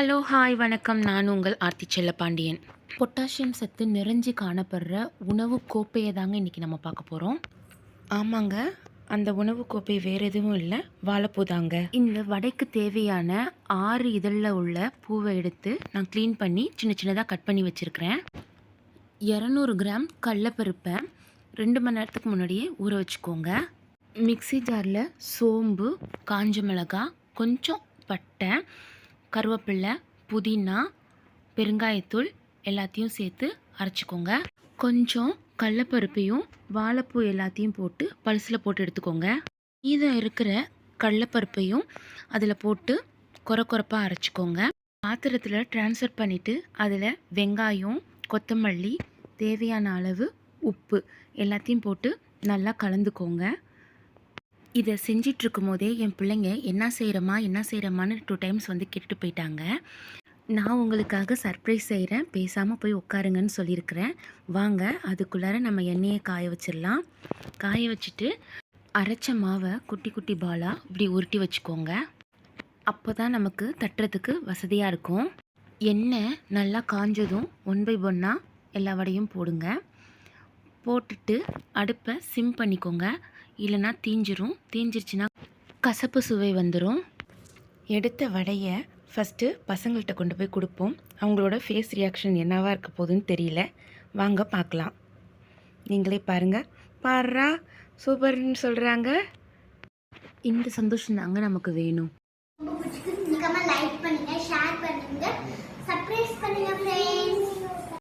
Hello hi வணக்கம். நான் உங்கள் ஆர்த்தி செல்லப்பாண்டியன். பொட்டாசியம் சத்து நிறைஞ்சு காணப்படுற உணவு கோப்பையை தாங்க இன்றைக்கி நம்ம பார்க்க போகிறோம் ஆமாங்க. அந்த உணவு கோப்பை வேறு எதுவும் இல்லை. வாழைப்பூ தாங்க. இந்த வடைக்கு தேவையான ஆறு இதழில் உள்ள பூவை எடுத்து நான் க்ளீன் பண்ணி சின்ன சின்னதாக கட் பண்ணி வச்சுருக்கிறேன். இரநூறு கிராம் கடலப்பருப்பை ரெண்டு மணி நேரத்துக்கு முன்னாடியே ஊற வச்சுக்கோங்க. மிக்ஸி ஜாரில் சோம்பு காஞ்ச மிளகாய் கொஞ்சம் பட்டை கருவேப்பிலை புதினா பெருங்காயத்தூள் எல்லாத்தையும் சேர்த்து அரைச்சிக்கோங்க. கொஞ்சம் கடலப்பருப்பையும் வாழைப்பூ எல்லாத்தையும் போட்டு பல்சில் போட்டு எடுத்துக்கோங்க. மீதம் இருக்கிற கடலப்பருப்பையும் அதில் போட்டு கொர கொரப்பாக அரைச்சிக்கோங்க. பாத்திரத்தில் ட்ரான்ஸ்ஃபர் பண்ணிவிட்டு அதில் வெங்காயம் கொத்தமல்லி தேவையான அளவு உப்பு எல்லாத்தையும் போட்டு நல்லா கலந்துக்கோங்க. இதை செஞ்சிட்டு போதே என் பிள்ளைங்க என்ன செய்கிறமா என்ன செய்கிறமான்னு டூ டைம்ஸ் வந்து கேட்டுட்டு போயிட்டாங்க. நான் உங்களுக்காக சர்ப்ரைஸ் செய்கிறேன் பேசாமல் போய் உட்காருங்கன்னு சொல்லியிருக்கிறேன். வாங்க அதுக்குள்ளார நம்ம எண்ணெயை காய வச்சிடலாம். காய வச்சுட்டு அரைச்ச மாவை குட்டி குட்டி பாலாக இப்படி உருட்டி வச்சுக்கோங்க. அப்போ தான் நமக்கு தட்டுறதுக்கு வசதியாக இருக்கும். எண்ணெய் நல்லா காஞ்சதும் ஒன் பை ஒன்னாக எல்லா வடையும் போடுங்க. போட்டுட்டு அடுப்பை சிம் பண்ணிக்கோங்க. இல்லைன்னா தீஞ்சிரும். தீஞ்சிருச்சுன்னா கசப்பு சுவை வந்துடும் எடுத்த வடையை ஃபஸ்ட்டு பசங்கள்கிட்ட கொண்டு போய் கொடுப்போம். அவங்களோட ஃபேஸ் ரியாக்ஷன் என்னவாக இருக்க போகுதுன்னு தெரியல. வாங்க பார்க்கலாம். நீங்களே பாருங்கள் பாடுறா சூப்பர்னு சொல்கிறாங்க இந்த சந்தோஷம் தாங்க நமக்கு வேணும். லைக் பண்ணுங்க ஷேர் பண்ணுங்க.